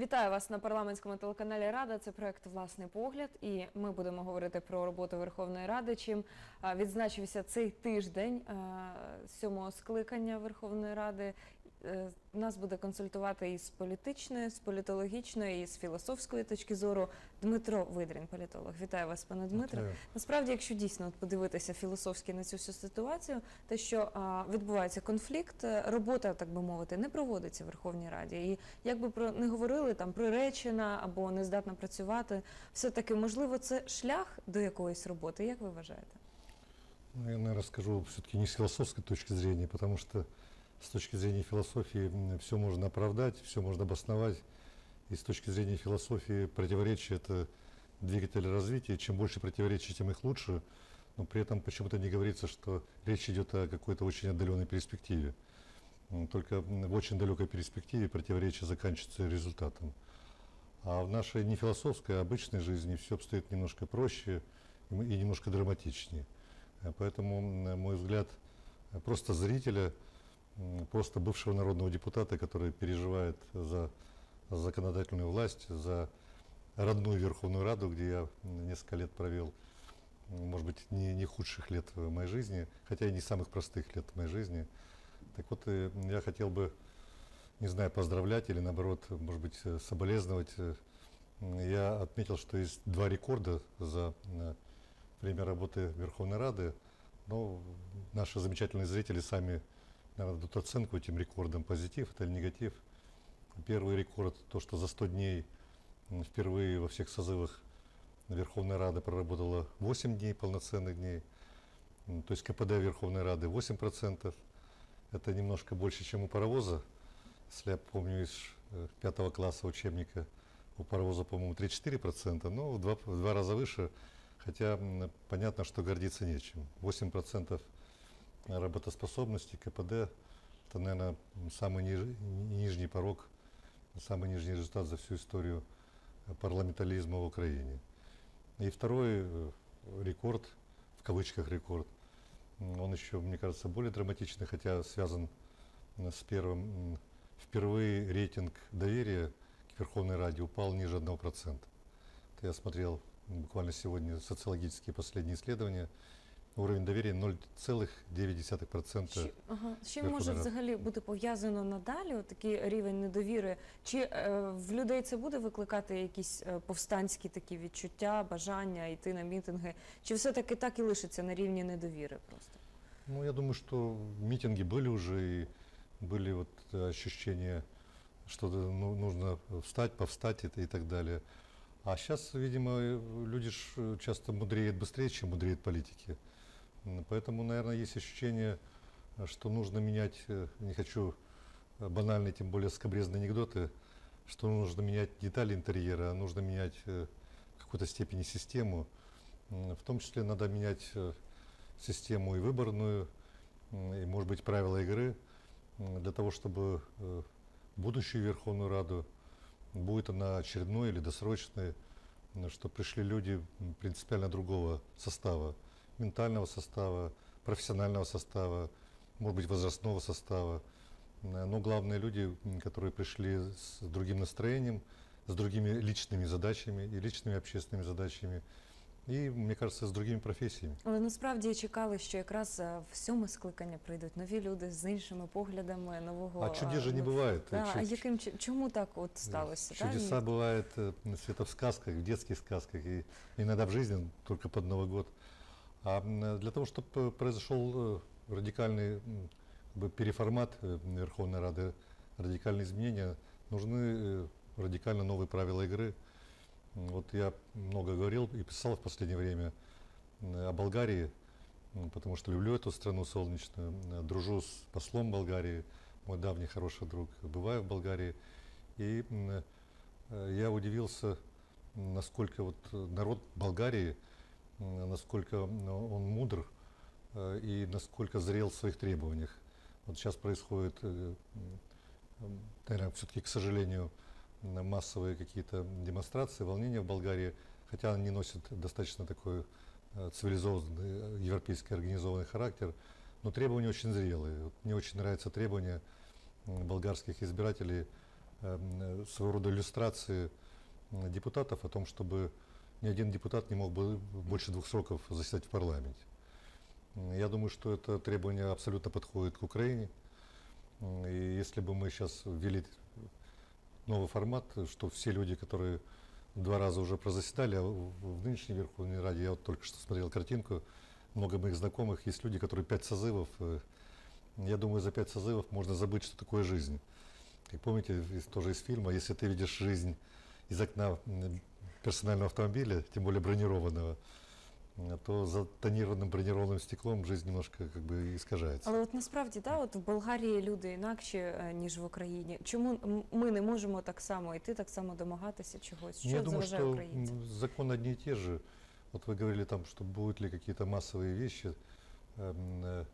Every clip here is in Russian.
Вітаю вас на парламентському телеканалі Рада. Це проект Власний погляд, і ми будемо говорити про роботу Верховної Ради. Чим відзначився цей тиждень сьомого скликання Верховної Ради. Е, Нас буде консультувати із політичної, з політологічної, і з філософської точки зору Дмитро Видрін, політолог. Вітаю вас, пане Дмитро. Насправді, якщо дійсно от подивитися філософськи на цю всю ситуацію, те, що а, відбувається конфлікт, е, робота, так би мовити, не проводиться в Верховній Раді. І як би про не говорили там приречена або не здатна працювати, все таки можливо, це шлях до якоїсь роботи. Як ви вважаєте? Ну, Я, наверное, скажу все-таки не с философской точки зрения, потому что с точки зрения философии все можно оправдать, все можно обосновать. И с точки зрения философии противоречие – это двигатель развития. Чем больше противоречий, тем их лучше. Но при этом почему-то не говорится, что речь идет о какой-то очень отдаленной перспективе. Только в очень далекой перспективе противоречие заканчивается результатом. А в нашей не философской, а обычной жизни все обстоит немножко проще и немножко драматичнее. Поэтому, на мой взгляд, э, просто зрителя, просто бывшего народного депутата, который переживает за законодательную власть, за родную Верховную Раду, где я несколько лет провел, может быть, не, не худших лет в моей жизни, хотя и не самых простых лет в моей жизни. Так вот, э, я хотел бы, не знаю, поздравлять или наоборот, может быть, э, соболезновать. Э, Я отметил, что есть два рекорда за время работы Верховной Рады. Но наши замечательные зрители сами, наверное, дадут оценку этим рекордам, позитив это или негатив. Первый рекорд, то, что за 100 дней впервые во всех созывах Верховной Рады проработала 8 дней, полноценных дней. То есть КПД Верховной Рады 8%. Это немножко больше, чем у паровоза. Если я помню из э, пятого класса учебника, у паровоза, по-моему, 3-4%, но в два, в два раза выше. Хотя понятно, что гордиться нечем. 8% работоспособности КПД – это, наверное, самый ниж- нижний порог, самый нижний результат за всю историю э, парламентаризма в Украине. И второй э, рекорд, в кавычках рекорд, он еще, мне кажется, более драматичный, хотя связан с первым. Впервые рейтинг доверия к Верховной Раде упал ниже 1%. Это я смотрел буквально сегодня социологические последние исследования. Уровень доверия 0,9%. Чи, ага, з чим Верховна може Рада. взагалі бути пов'язано надалі от такий рівень недовіри? Чи е, в людей це буде викликати якісь е, повстанські такі відчуття, бажання йти на мітинги? Чи все-таки так і лишиться на рівні недовіри просто? Ну, я думаю, что митинги были уже, и были вот э, ощущения, что да, ну, нужно встать, повстать и, и так далее. А сейчас, видимо, э, люди ж э, часто мудреют быстрее, чем мудреют политики. Поэтому, наверное, есть ощущение, что нужно менять, э, не хочу э, банальные, тем более скобрезные анекдоты, что нужно менять детали интерьера, нужно менять э, в какой-то степени систему. В том числе надо менять систему и выборную, и, может быть, правила игры для того, чтобы будущую Верховную Раду, будет она очередной или досрочной, что пришли люди принципиально другого состава, ментального состава, профессионального состава, может быть, возрастного состава. М, Но главные люди, м, которые пришли с другим настроением, с другими личными задачами и личными общественными задачами, и, мне кажется, с другими профессиями. Але насправді чекали, що якраз е, в сьоме скликання прийдуть нові люди з іншими поглядами нового. А чудес е, же не ну, бывает. Да, а Чу- яким чи- чому так от сталося? да? Чудеса бывают э, это в сказках, в детских сказках и иногда в жизни только под Новый год. А для того, чтобы произошел э, радикальный как бы переформат э, Верховной Рады, радикальные изменения, нужны э, радикально новые правила игры. Вот я много говорил и писал в последнее время о Болгарии, потому что люблю эту страну солнечную, дружу с послом Болгарии, мой давний хороший друг, бываю в Болгарии. И э, я удивился, насколько вот э, народ Болгарии, насколько м, он мудр э, и насколько зрел в своих требованиях. Вот сейчас происходит, э, наверное, все-таки, к сожалению, массовые какие-то демонстрации, волнения в Болгарии, хотя они носят достаточно такой э, цивилизованный, э, европейский организованный характер, но требования очень зрелые. Вот мне очень нравятся требования болгарских избирателей э, своего рода иллюстрации депутатов о том, чтобы ни один депутат не мог бы больше двух сроков заседать в парламенте. Я думаю, что это требование абсолютно подходит к Украине. И если бы мы сейчас ввели новый формат, что все люди, которые два раза уже прозаседали, а в нынешней Верховной Раде, я вот только что смотрел картинку, много моих знакомых, есть люди, которые пять созывов, э, я думаю, за пять созывов можно забыть, что такое жизнь. Как помните, тоже из фильма, если ты видишь жизнь из окна персонального автомобиля, тем более бронированного, м, то за тонированным бронированным стеклом жизнь немножко как бы искажается. Але от насправді, да, от в Болгарії люди інакші, е, ніж в Україні. Чому м- ми не можемо так само йти, так само домагатися чогось? Що Ну, Я думаю, заважає что українцям? м, законы одни и те же. Вот вы говорили там, что будут ли какие-то массовые вещи. Эм, э,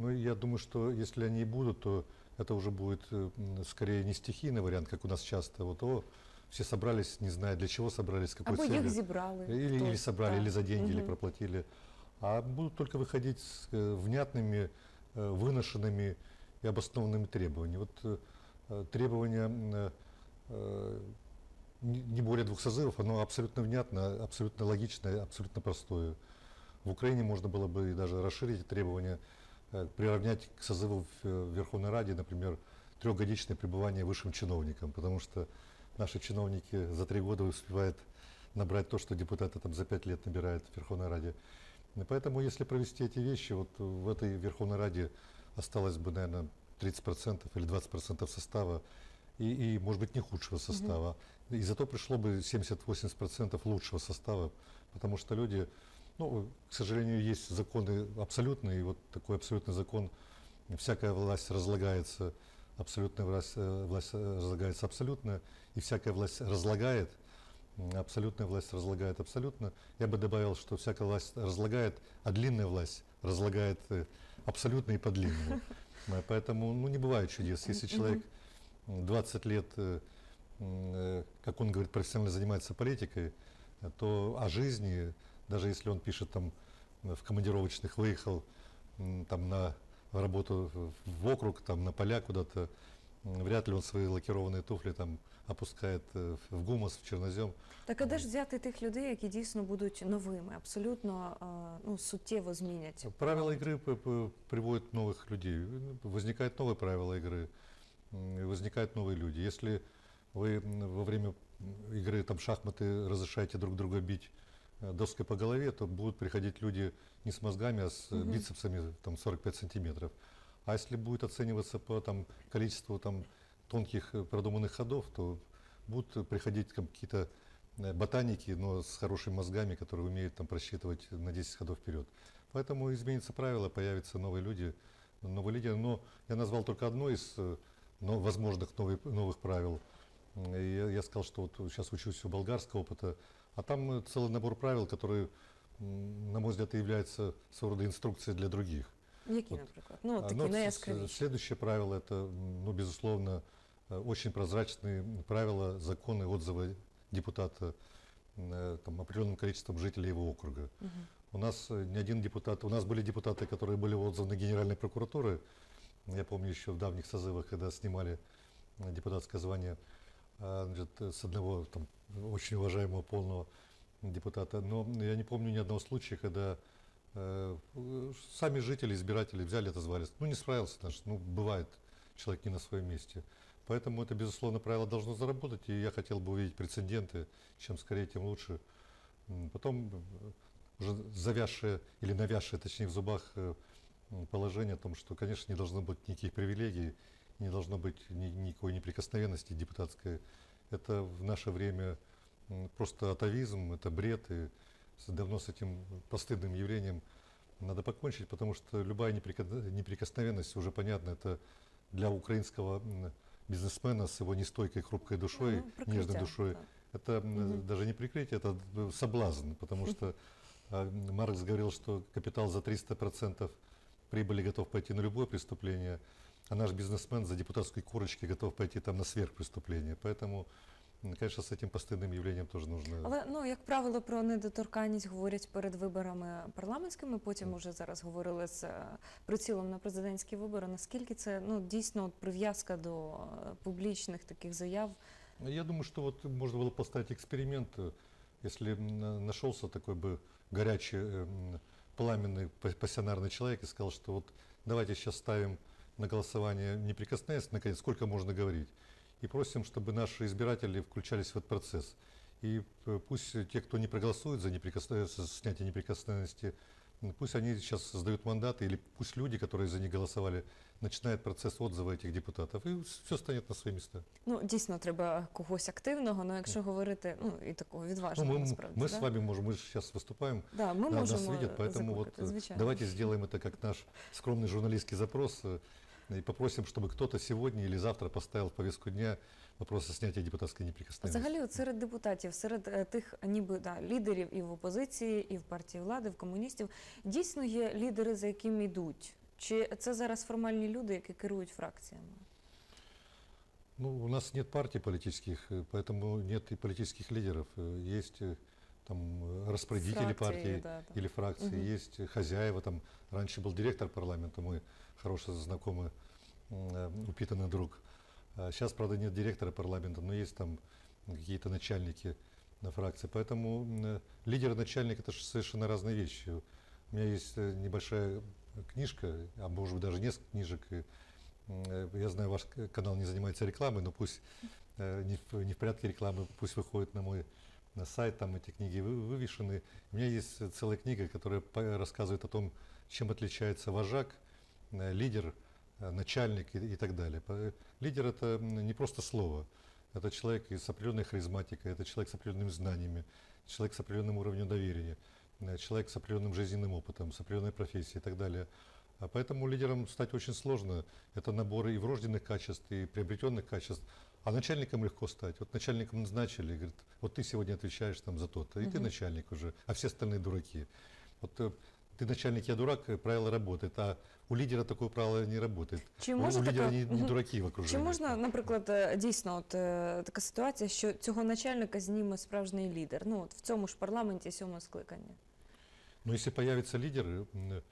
Ну, я думаю, что если они и будут, то это уже будет э, м, скорее не стихийный вариант, как у нас часто. Вот, о, все собрались, не зная для чего собрались, какой Або целью. їх зібрали. Или, или собрали, так. или за деньги, или Мгм. проплатили. А будут только выходить с э, внятными, э, выношенными и обоснованными требованиями. Вот э, э, требования э, э, не более двух созывов, оно абсолютно внятно, абсолютно логичное, абсолютно простое. В Украине можно было бы и даже расширить требования, приравнять к созыву в Верховной Раде, например, трехгодичное пребывание высшим чиновникам, потому что наши чиновники за три года успевают набрать то, что депутаты там за пять лет набирают в Верховной Раде. И поэтому, если провести эти вещи, вот в этой Верховной Раде осталось бы, наверное, 30% или 20% состава, и, и, может быть, не худшего состава. И зато пришло бы 70-80% лучшего состава, потому что люди, ну, к сожалению, есть законы абсолютные, и вот такой абсолютный закон, всякая власть разлагается, абсолютная власть, э, власть э, разлагается абсолютно, и всякая власть разлагает, абсолютная власть разлагает абсолютно. Я бы добавил, что всякая власть разлагает, а длинная власть разлагает э, абсолютно и подлинную. Э, Поэтому ну, не бывает чудес. Если человек м, 20 лет, как он говорит, профессионально занимается политикой, то о жизни, даже если он пишет там в командировочных, выехал там на работу в- в округ, там на поля куда-то, м, вряд ли он свои лакированные туфли там опускает э, в гумус, в чернозем. Так а де ж взяти тих людей, які дійсно будуть новими, абсолютно е, ну, суттєво змінять? Правила парламент? игры п- п- приводят новых людей. Возникают новые правила игры, м, возникают новые люди. Если вы м, во время м, игры там шахматы разрешаете друг друга бить э, доской по голове, то будут приходить люди не с мозгами, а с э, Мгм. бицепсами там 45 сантиметров. А если будет оцениваться по там, количеству там, тонких э, продуманных ходов, то будут э, приходить какие-то э, ботаники, но с хорошими мозгами, которые умеют там просчитывать на 10 ходов вперед. Поэтому изменится правило, появятся новые люди, новые лидеры. Но я назвал только одно из э, но, возможных новых, новых правил. М, и Я, я сказал, что вот сейчас учусь у болгарского опыта, а там э, целый набор правил, которые, м, на мой взгляд, и являются своего рода инструкцией для других. Які, От, наприклад? Ну, от А, такі ну, с- с- найяскравіші. Следующее правило это, м, ну, безусловно, э, очень прозрачные правила, законы, отзывы депутата э, там, определенным количеством жителей его округа. Мгм. У нас э, ни один депутат, у нас были депутаты, которые были отзываны Генеральной прокуратуры. Я помню еще в давних созывах, когда снимали э, депутатское звание а, значит, э, с одного там, очень уважаемого полного депутата. Но я не помню ни одного случая, когда э, сами жители, избиратели взяли, отозвались. Ну, не справился наш, ну, бывает, человек не на своем месте. Поэтому это, безусловно, правило должно заработать, и я хотел бы увидеть прецеденты, чем скорее, тем лучше. Потом уже завязшее или навязшее, точнее, в зубах э, положение о том, что, конечно, не должно быть никаких привилегий, не должно быть ни- никакой неприкосновенности депутатской. Это в наше время просто атовизм, это бред, и давно с этим постыдным явлением надо покончить, потому что любая неприкосновенность, уже понятно, это для украинского бизнесмена с его нестойкой хрупкой душой, Ну, нежной душой, это Мгм. даже не прикрытие, это э, соблазн, потому что а, Маркс говорил, что капитал за 300% прибыли готов пойти на любое преступление, а наш бизнесмен за депутатской корочки готов пойти там на сверхпреступление. Поэтому м, конечно, с этим постыдным явлением тоже нужно... Але ну як правило про недоторканність говорять перед виборами парламентськими. Потім Так. уже зараз говорили з е, прицілом на президентські вибори. Наскільки це ну дійсно от прив'язка до е, публічних таких заяв? Я думаю, что вот можно было поставить эксперимент, э, если м, на- нашелся такой бы горячий, э, м, пламенный, па- пассионарный человек и сказал, что вот давайте сейчас ставим на голосование неприкосновенность, наконец, сколько можно говорить. И просим, чтобы наши избиратели включались в этот процесс. И э, пусть те, кто не проголосует за неприкосновенность, за снятие неприкосновенности, пусть они сейчас сдают мандаты, или пусть люди, которые за них голосовали, начинают процесс отзыва этих депутатов, и все станет на свои места. Ну дійсно треба когось активного. але якщо говорити, ну і такого Ну, відважного мы, насправді. мы да? с вами можем, мы же сейчас выступаем, да, ми Да, нас можемо видят, поэтому вот закликати, э, звичайно. давайте сделаем это как наш скромный журналистский запрос э, и попросим, чтобы кто-то сегодня или завтра поставил в повестку дня вопрос о снятии депутатской неприкосновенности. Взагалі, от серед депутатів, серед е, тих ніби да, лідерів і в опозиції, і в партії влади, в комуністів, дійсно є лідери, за якими йдуть. Чи це зараз формальні люди, які керують фракціями? Ну, у нас нет партий политических, э, поэтому нет и политических лидеров. Э, Есть э, там э, распорядители Фракції, партии да, да. или фракции, Мгм. есть э, хозяева. Там раньше был директор парламента, мой хороший знакомый, м, э, упитанный друг. А Сейчас, правда, нет директора парламента, но есть там какие-то начальники на фракции. Поэтому э, лидер и начальник это совершенно разные вещи. У меня есть э, небольшая книжка, а может быть даже несколько книжек. и, э, Я знаю, ваш канал не занимается рекламой, но пусть не в, не в порядке рекламы, пусть выходит на мой на сайт, там эти книги вы- вывешены. У меня есть целая книга, которая рассказывает о том, чем отличается вожак, лидер, начальник и, и так далее. По- Лидер это не просто слово, это человек с определенной харизматикой, это человек с определенными знаниями, человек с определенным уровнем доверия, э, человек с определенным жизненным опытом, с определенной профессией и так далее. А поэтому лидером стать очень сложно. Это набор и врожденных качеств, и приобретенных качеств. А начальником легко стать. Вот начальником назначили, говорит, вот ты сегодня отвечаешь там за то-то, и ты Мгм. начальник уже, а все остальные дураки. Вот э, ты начальник, я дурак, э, правило работает, а у лидера такое правило не работает. Чи У- може у лидера така не, не Мгм. дураки в чи окружении. можна, наприклад, е, дійсно, от е, така ситуація, що цього начальника зніме справжній лідер? Ну от в цьому ж парламенті сьомого скликання. Но если появится лидер... м, э,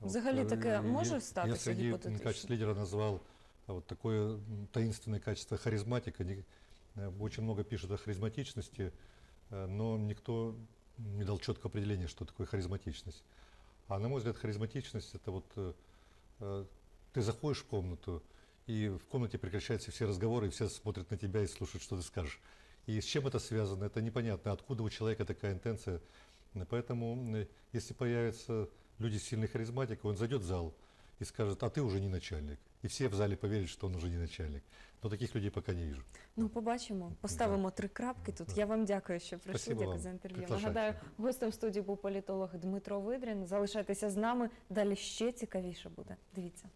вот, Взагалі э, таке я- може Я статися среди м, гіпотетично? качеств лидера назвал а, вот такое м, таинственное качество харизматика. Не- э, Очень много пишут о харизматичности, э, но никто не дал четкого определения, что такое харизматичность. А на мой взгляд, харизматичность это вот э, э, ты заходишь в комнату, и в комнате прекращаются все разговоры, и все смотрят на тебя и слушают, что ты скажешь. И с чем это связано, это непонятно, откуда у человека такая интенция. Поэтому, если появятся люди с сильной харизматикой, он зайдет в зал и скажет, а ты уже не начальник. И всі в залі повірять, що він уже не начальник. Ну таких людей поки не вижу. Ну, побачимо, поставимо три крапки тут. Да. Я вам дякую, що прийшли. Спасибо Дякую вам. за інтерв'ю. Нагадаю, гостем студії був політолог Дмитро Видрін. Залишайтеся з нами. Далі ще цікавіше буде. Дивіться.